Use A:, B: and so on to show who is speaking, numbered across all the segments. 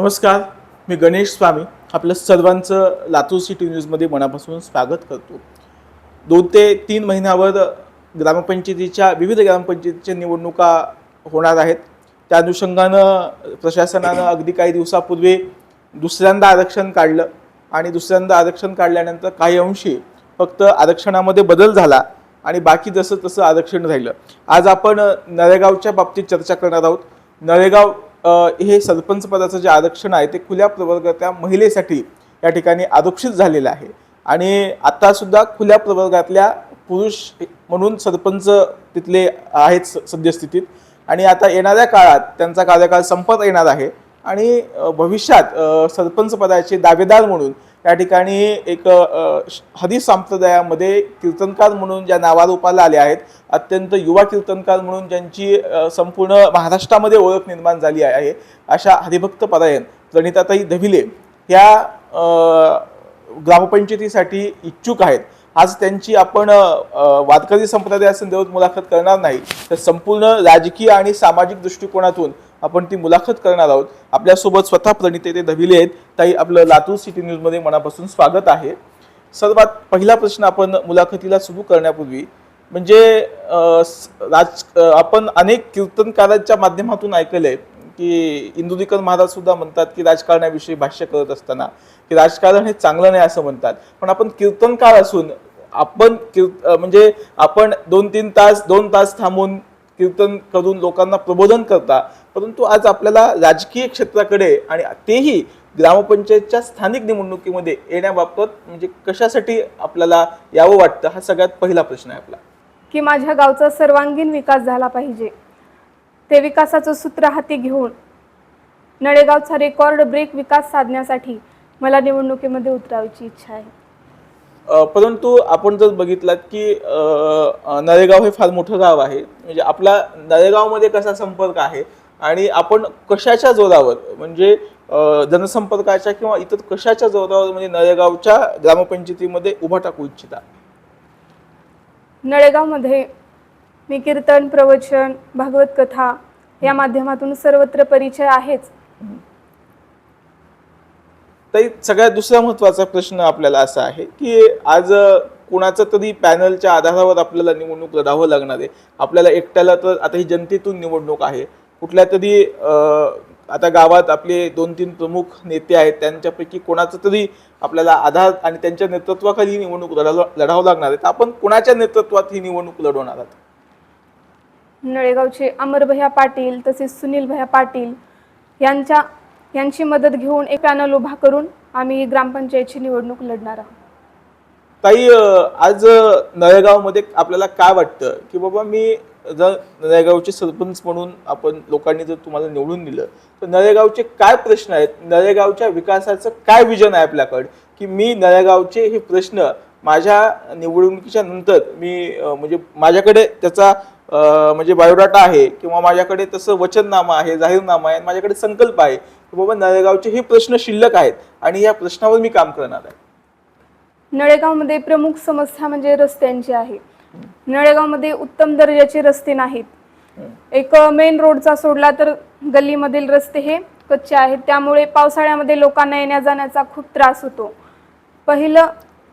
A: नमस्कार मी गणेश स्वामी. आपलं सर्वांचं लातूर सिटी न्यूजमध्ये मनापासून स्वागत करतो. दोन ते तीन महिन्यावर ग्रामपंचायतीच्या विविध ग्रामपंचायतीच्या निवडणुका होणार आहेत. त्या अनुषंगानं प्रशासनानं अगदी काही दिवसापूर्वी दुसऱ्यांदा आरक्षण काढलं आणि दुसऱ्यांदा आरक्षण काढल्यानंतर काही अंशी फक्त आरक्षणामध्ये बदल झाला आणि बाकी जसं तसं आरक्षण राहिलं. आज आपण नळेगावच्या बाबतीत चर्चा करणार आहोत. नळेगाव हे सरपंच पदाचं जे आरक्षण आहे ते खुल्या प्रवर्गातल्या महिलेसाठी या ठिकाणी आरक्षित झालेलं आहे. आणि आत्तासुद्धा खुल्या प्रवर्गातल्या पुरुष म्हणून सरपंच तिथले आहेत स- सद्यस्थितीत. आणि आता येणाऱ्या काळात त्यांचा कार्यकाळ संपत येणार आहे. आणि भविष्यात सरपंच पदाचे दावेदार म्हणून या ठिकाणी एक श- हदी संप्रदायामध्ये कीर्तनकार म्हणून ज्या नावारूपाला आले आहेत अत्यंत युवा कीर्तनकार म्हणून ज्यांची संपूर्ण महाराष्ट्रामध्ये ओळख निर्माण झाली आहे अशा हरिभक्त परायण प्रणिताताई दविले ह्या ग्रामपंचायतीसाठी इच्छुक आहेत. आज त्यांची आपण वादकरी वारकरी संप्रदायासंदर्भात मुलाखत करणार नाही तर संपूर्ण राजकीय आणि सामाजिक दृष्टिकोनातून आपण ती मुलाखत करणार आहोत. आपल्यासोबत स्वतः प्रणिते ते दविले आहेत. ताई आपलं लातूर सिटी न्यूजमध्ये मनापासून स्वागत आहे. सर्वात पहिला प्रश्न आपण मुलाखतीला सुरू करण्यापूर्वी म्हणजे राज आपण अनेक कीर्तनकारांच्या माध्यमातून ऐकलंय की इंदुरीकर महाराज सुद्धा म्हणतात की राजकारणाविषयी भाष्य करत असताना की राजकारण हे चांगलं नाही असं म्हणतात. पण आपण कीर्तनकार असून आपण म्हणजे आपण दोन तीन तास दोन तास थांबून कीर्तन करून लोकांना प्रबोधन करता परंतु आज आपल्याला राजकीय क्षेत्राकडे आणि तेही ग्रामपंचायतच्या स्थानिक निवडणुकीमध्ये येण्याबाबत म्हणजे कशासाठी आपल्याला यावं वाटतं हा सगळ्यात पहिला प्रश्न आहे आपला.
B: की माझ्या गावचा सर्वांगीण विकास झाला पाहिजे. ते विकासाचं सूत्र हाती घेऊन नळेगावचा रेकॉर्ड ब्रेक विकास साधण्यासाठी मला निवडणुकीमध्ये उतरायची इच्छा आहे.
A: परंतु आपण जर बघितलात की नरेगाव नळेगाव हे फार मोठं गाव आहे. म्हणजे आपला नळेगावमध्ये कसा संपर्क आहे आणि आपण कशाच्या जोरावर म्हणजे जनसंपर्काच्या किंवा इतर कशाच्या जोरावर म्हणजे नळेगावच्या ग्रामपंचायतीमध्ये उभा टाकू इच्छिता?
B: नळेगावमध्ये मी कीर्तन प्रवचन भागवत कथा या माध्यमातून सर्वत्र परिचय आहेच.
A: तरी सगळ्यात दुसरा महत्त्वाचा प्रश्न आपल्याला असा आहे की आज कुणाचं तरी पॅनलच्या आधारावर आपल्याला निवडणूक लढावं लागणार आहे. आपल्याला एकट्याला तर आता ही जनतेतून निवडणूक आहे. कुठल्या तरी आता गावात आपले दोन तीन प्रमुख नेते आहेत त्यांच्यापैकी कोणाचं तरी आपल्याला आधार आणि त्यांच्या नेतृत्वाखाली ही निवडणूक लढावं लढावं लागणार आहे. तर आपण कुणाच्या नेतृत्वात ही निवडणूक लढवणार आहात?
B: नळेगावचे अमरभैया पाटील तसेच सुनील भया पाटील यांच्या यांची मदत घेऊन एक पॅनल उभा करून आम्ही ग्रामपंचायतची निवडणूक लढणार आहोत.
A: ताई आज नळेगावमध्ये आपल्याला काय वाटतं? की बाबा मी जर नळेगावचे सरपंच म्हणून आपण लोकांनी जर तुम्हाला निवडून दिलं तर नळेगावचे काय प्रश्न आहेत? नळेगावच्या विकासाचं काय विजन आहे आपल्याकडं? की मी नळेगावचे हे प्रश्न माझ्या निवडणुकीच्या नंतर मी म्हणजे माझ्याकडे त्याचा म्हणजे बायोडाटा आहे किंवा माझ्याकडे तसं वचननामा आहे जाहीरनामा आहे माझ्याकडे संकल्प आहे की बाबा नळेगावचे हे प्रश्न शिल्लक आहेत आणि या प्रश्नावर मी काम करणार आहे.
B: नळेगावमध्ये प्रमुख समस्या म्हणजे रस्त्यांची आहे. नळेगावमध्ये उत्तम दर्जाचे रस्ते नाहीत. एक मेन रोडचा सोडला तर गल्लीमधील रस्ते हे कच्चे आहेत. त्यामुळे पावसाळ्यामध्ये लोकांना येण्या जाण्याचा खूप त्रास होतो. पहिलं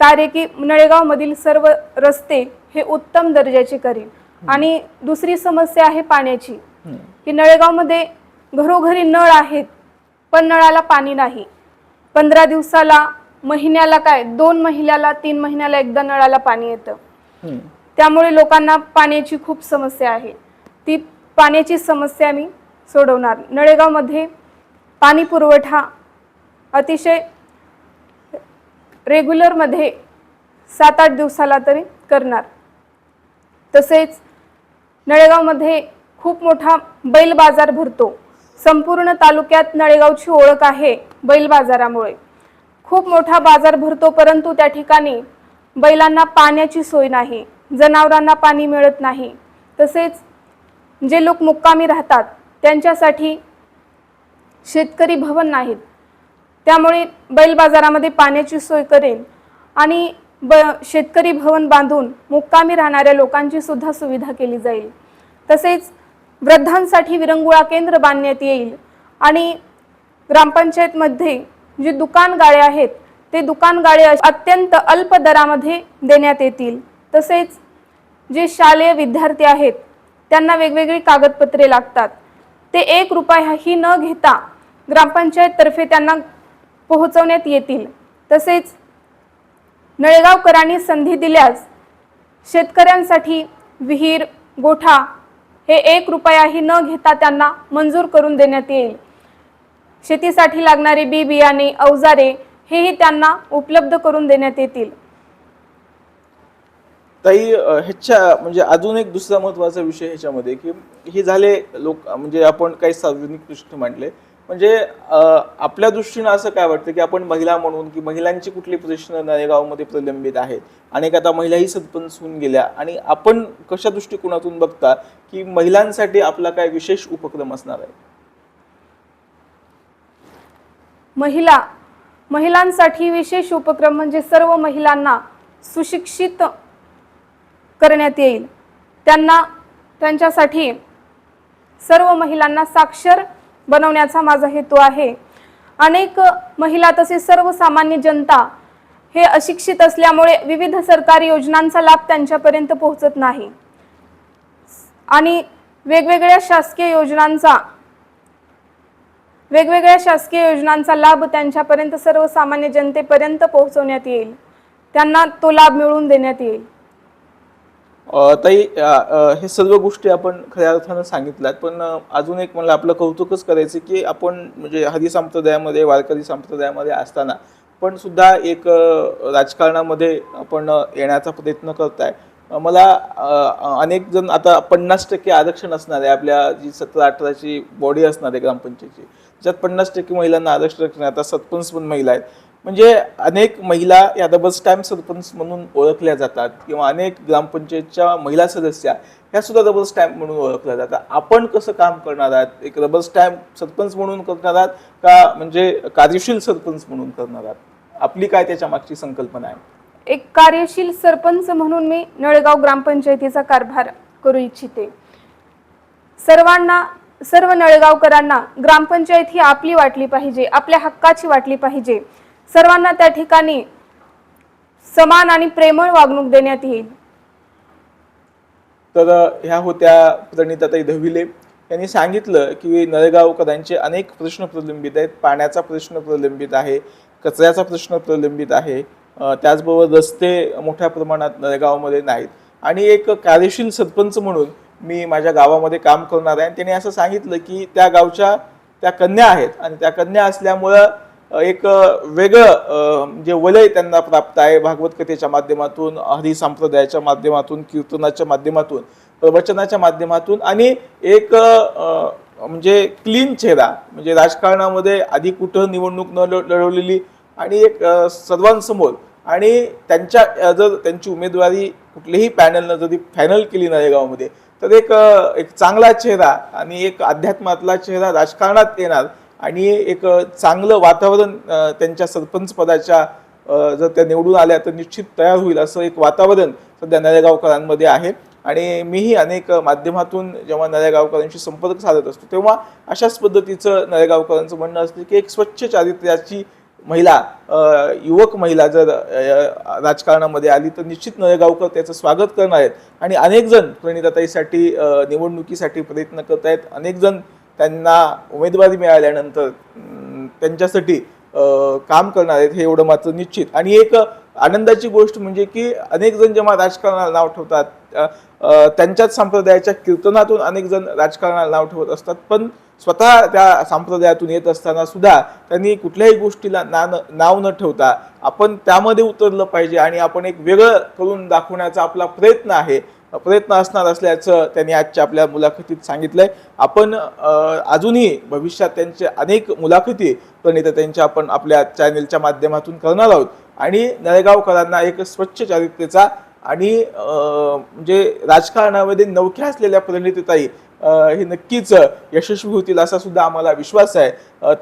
B: कार्य की नळेगावमधील सर्व रस्ते हे उत्तम दर्जाचे करीन. आणि दुसरी समस्या आहे पाण्याची की नळेगावमध्ये घरोघरी नळ आहेत पण नळाला पाणी नाही. पंधरा दिवसाला महिन्याला काय दोन महिन्याला तीन महिन्याला एकदा नळाला पाणी येतं. त्यामुळे लोकांना पाण्याची खूप समस्या आहे. ती पाण्याची समस्या मी सोडवणार. नळेगावमध्ये पाणी पुरवठा अतिशय रेग्युलरमध्ये सात आठ दिवसाला तरी करणार. तसेच नळेगावमध्ये खूप मोठा बैल बाजार भरतो. संपूर्ण तालुक्यात नळेगावची ओळख आहे बैल बाजारामुळे. खूप मोठा बाजार भरतो परंतु त्या ठिकाणी बैलांना पाण्याची सोय नाही जनावरांना पाणी मिळत नाही. तसेच जे लोक मुक्कामी राहतात त्यांच्यासाठी शेतकरी भवन नाहीत. त्यामुळे बैल बाजारामध्ये पाण्याची सोय करेल आणि ब शेतकरी भवन बांधून मुक्कामी राहणाऱ्या लोकांची सुद्धा सुविधा केली जाईल. तसेच वृद्धांसाठी विरंगुळा केंद्र बांधण्यात येईल आणि ग्रामपंचायतमध्ये जे दुकान गाळे आहेत ते दुकान गाळे अत्यंत अल्प दरामध्ये देण्यात येतील. तसेच जे शालेय विद्यार्थी आहेत त्यांना वेगवेगळी कागदपत्रे लागतात. ते एक रुपयाही न घेता ग्रामपंचायततर्फे त्यांना पोहोचवण्यात येतील. तसेच नळेगावकरांनी संधी दिल्यास शेतकऱ्यांसाठी विहीर गोठा हे एक रुपयाही न घेता त्यांना मंजूर करून देण्यात येईल. शेतीसाठी लागणारे बी बियाणे अवजारे हेही त्यांना उपलब्ध करून देण्यात येतील.
A: ताई ह्याच्या म्हणजे अजून एक दुसरा महत्त्वाचा विषय ह्याच्यामध्ये की हे झाले लोक म्हणजे आपण काही सार्वजनिक दृष्टी मांडले. म्हणजे आपल्या दृष्टीनं असं काय वाटतं की आपण महिला म्हणून की महिलांची कुठली पोझिशन नरेगावमध्ये प्रलंबित आहेत? अनेक आता महिलाही सरपंच होऊन गेल्या. आणि आपण कशा दृष्टिकोनातून बघता की महिलांसाठी आपला काय विशेष उपक्रम असणार आहे?
B: महिला महिलांसाठी विशेष उपक्रम म्हणजे सर्व महिलांना सुशिक्षित करण्यात येईल. त्यांना त्यांच्यासाठी सर्व महिलांना साक्षर बनवण्याचा माझा हेतू आहे. अनेक महिला तसेच सर्वसामान्य जनता हे अशिक्षित असल्यामुळे विविध सरकारी योजनांचा लाभ त्यांच्यापर्यंत पोहोचत नाही. आणि वेगवेगळ्या शासकीय योजनांचा वेगवेगळ्या शासकीय योजनांचा लाभ त्यांच्यापर्यंत सर्वसामान्य जनतेपर्यंत पोहोचवण्यात येईल. त्यांना तो लाभ मिळवून देण्यात येईल.
A: ताई हे सर्व गोष्टी आपण खऱ्या अर्थानं सांगितल्यात पण अजून एक मला आपलं कौतुकच करायचं की आपण म्हणजे हरी संप्रदायामध्ये वारकरी संप्रदायामध्ये असताना पण सुद्धा एक राजकारणामध्ये आपण येण्याचा प्रयत्न करताय. मला अनेक जण आता पन्नास टक्के आरक्षण असणार आहे आपल्या जी सतरा अठराची बॉडी असणार आहे ग्रामपंचायतची त्याच्यात पन्नास टक्के महिलांना आरक्षण आता सरपंच पण महिला आहेत. म्हणजे अनेक महिला या डबल स्टॅम्प सरपंच म्हणून ओळखल्या जातात किंवा अनेक ग्रामपंचायतच्या महिला सदस्या ह्या सुद्धा डबल स्टॅम्प म्हणून ओळखल्या जातात. आपण कसं काम करणार आहात? एक डबल स्टॅम्प सरपंच म्हणून करणार आहात का म्हणजे कार्यशील सरपंच म्हणून करणार आहात? आपली काय त्याच्या मागची संकल्पना आहे?
B: एक कार्यशील सरपंच म्हणून मी नळगाव ग्रामपंचायतीचा कारभार करू इच्छिते. सर्वांना सर्व नळगावकरांना ग्रामपंचायत ही आपली वाटली पाहिजे आपल्या हक्काची वाटली पाहिजे. सर्वांना त्या ठिकाणी समान आणि प्रेमळ वागणूक देण्यात येईल.
A: तर ह्या होत्या प्रणिताताई धविले. यांनी सांगितलं की नळेगावकरांचे अनेक प्रश्न प्रलंबित आहेत. पाण्याचा प्रश्न प्रलंबित आहे. कचऱ्याचा प्रश्न प्रलंबित आहे. त्याचबरोबर रस्ते मोठ्या प्रमाणात नळेगावमध्ये नाहीत. आणि एक कार्यशील सरपंच म्हणून मी माझ्या गावामध्ये काम करणार आहे. आणि त्यांनी असं सांगितलं की त्या गावच्या त्या कन्या आहेत. आणि त्या कन्या असल्यामुळं एक वेगळं जे वलय त्यांना प्राप्त आहे भागवत कथेच्या माध्यमातून हरी संप्रदायाच्या माध्यमातून कीर्तनाच्या माध्यमातून प्रवचनाच्या माध्यमातून आणि एक म्हणजे क्लीन चेहरा म्हणजे राजकारणामध्ये आधी कुठं निवडणूक न लढवलेली आणि एक सर्वांसमोर आणि त्यांच्या जर त्यांची उमेदवारी कुठल्याही पॅनलनं जरी फायनल केली नरेगावमध्ये तर एक एक चांगला चेहरा आणि एक अध्यात्मातला चेहरा राजकारणात येणार आणि एक चांगलं वातावरण त्यांच्या सरपंच पदाच्या जर त्या निवडून आल्या तर निश्चित तयार होईल असं एक वातावरण सध्या नरेगावकरांमध्ये आहे. आणि मीही अनेक माध्यमातून जेव्हा नरेगावकरांशी संपर्क साधत असतो तेव्हा अशाच पद्धतीचं नरेगावकरांचं म्हणणं असतं की एक स्वच्छ चारित्र्याची महिला युवक महिला जर राजकारणामध्ये आली तर निश्चित नळेगावकर त्याचं स्वागत करणार आहेत. आणि अनेक जण प्रणिताताईसाठी निवडणुकीसाठी प्रयत्न करत आहेत अनेक जण त्यांना उमेदवारी मिळाल्यानंतर त्यांच्यासाठी काम करणार आहेत हे एवढं मात्र निश्चित. आणि एक आनंदाची गोष्ट म्हणजे की अनेक जण जेव्हा राजकारणाला नाव ठेवतात त्यांच्याच संप्रदायाच्या कीर्तनातून अनेक जण राजकारणाला नाव ठेवत असतात पण स्वतः त्या संप्रदायातून येत असताना सुद्धा त्यांनी कुठल्याही गोष्टीला ना नाव न ठेवता आपण त्यामध्ये उतरलं पाहिजे आणि आपण एक वेगळं करून दाखवण्याचा आपला प्रयत्न आहे. प्रयत्न असणार असल्याचं त्यांनी आजच्या आपल्या मुलाखतीत सांगितलंय. आपण अजूनही भविष्यात त्यांचे अनेक मुलाखती प्रणित त्यांच्या आपण आपल्या चॅनेलच्या माध्यमातून करणार आहोत. आणि नळेगावकरांना एक स्वच्छ चारित्र्याचा आणि म्हणजे राजकारणामध्ये नवख्या असलेल्या प्रणितीताई हे नक्कीच यशस्वी होतील असा सुद्धा आम्हाला विश्वास आहे.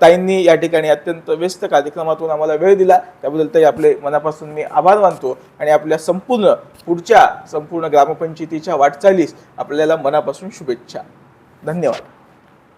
A: ताईंनी या ठिकाणी अत्यंत व्यस्त कार्यक्रमातून आम्हाला वेळ दिला. त्याबद्दल ताई आपले मनापासून मी आभार मानतो आणि आपल्या संपूर्ण पुढच्या संपूर्ण ग्रामपंचायतीच्या वाटचालीस आपल्याला मनापासून शुभेच्छा. धन्यवाद.